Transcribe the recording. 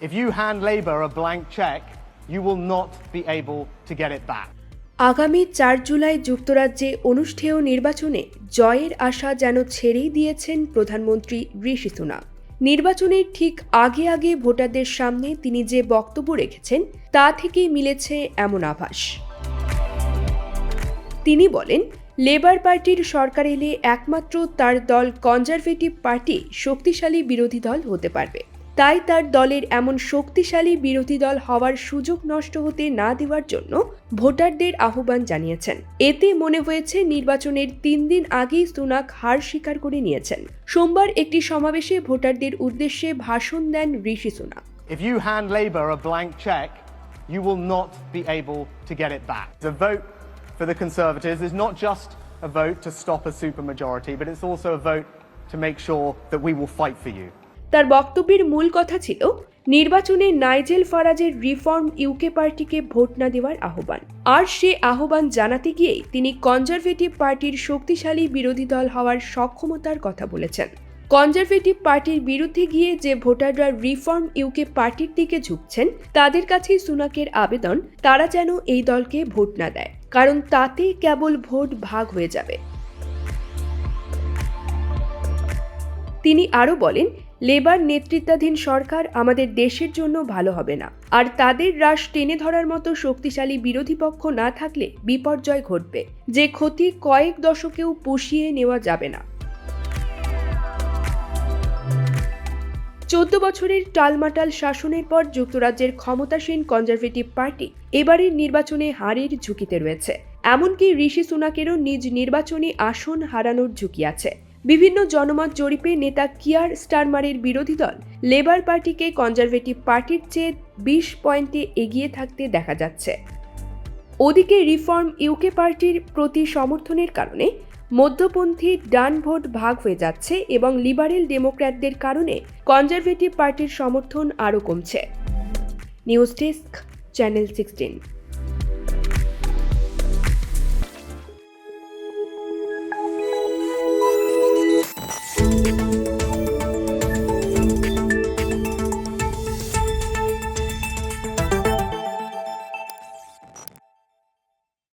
If you hand Labour a blank cheque, you will not be able to get it back. আগামী চার জুলাই যুক্তরাজ্যে অনুষ্ঠেয় নির্বাচনে জয়ের আশা যেন ছেড়েই দিয়েছেন প্রধানমন্ত্রী ঋষি সুনাক। নির্বাচনের ঠিক আগে আগে ভোটারদের সামনে তিনি যে বক্তব্য রেখেছেন তা থেকেই মিলেছে এমন আভাস। তিনি বলেন লেবার পার্টির সরকার এলে একমাত্র তার দল কনজারভেটিভ পার্টি শক্তিশালী বিরোধী দল হতে পারবে। তাই তার দলের এমন শক্তিশালী বিরোধী দল হওয়ার সুযোগ নষ্ট হতে না দেওয়ার জন্য ভোটারদের আহ্বান জানিয়েছেন এতে মনে হয়েছে নির্বাচনের তিন দিন আগেই সুনাক হার স্বীকার করে নিয়েছেন সোমবার একটি সমাবেশে ভোটারদের উদ্দেশ্যে ভাষণ দেন Rishi Sunak If you hand Labour a blank cheque, you will not be able to get it back. The vote for the Conservatives is not just a vote to stop a supermajority, but it's also a vote to make sure that we will fight for you. তার বক্তব্যের মূল কথা ছিল, নির্বাচনে Nigel ফারাজের reform UK পার্টিকে ভোট না দেওয়ার আহ্বান। আর সে আহ্বান জানাতে গিয়েই তিনি কনজারভেটিভ পার্টির শক্তিশালী বিরোধী দল হওয়ার সক্ষমতার কথা বলেছেন। কনজারভেটিভ পার্টির বিরুদ্ধে গিয়ে যে ভোটাররা রিফর্ম ইউকে পার্টির দিকে ঝুঁকছেন, তাদের কাছে সুনাকের আবেদন, তারা যেন এই দলকে ভোট না দেয়, কারণ তাতে কেবল ভোট ভাগ হয়ে যাবে। তিনি আরও বলেন লেবার নেতৃত্বাধীন সরকার আমাদের দেশের জন্য ভালো হবে না। আর তাদের হ্রাস টেনে ধরার মতো শক্তিশালী বিরোধী পক্ষ না থাকলে বিপর্যয় ঘটবে। যে ক্ষতি কয়েক দশকেও পুষিয়ে নেওয়া যাবে না। চোদ্দ বছরের টালমাটাল শাসনের পর যুক্তরাজ্যের ক্ষমতাসীন কনজারভেটিভ পার্টি এবারের নির্বাচনে হারের ঝুঁকিতে রয়েছে। এমনকি ঋষি সুনাকেরও নিজ নির্বাচনী আসন হারানোর ঝুঁকি আছে। বিভিন্ন জনমত জরিপে নেতা কিয়ার স্টারমারের বিরোধী দল লেবার পার্টিকে কনজারভেটিভ পার্টির চেয়ে বিশ পয়েন্টে এগিয়ে থাকতে দেখা যাচ্ছে। ওদিকে রিফর্ম ইউকে পার্টির প্রতি সমর্থনের কারণে মধ্যপন্থী ডান ভোট ভাগ হয়ে যাচ্ছে এবং লিবারেল ডেমোক্র্যাটদের কারণে কনজারভেটিভ পার্টির সমর্থন আরও কমছে। News desk, channel sixteen.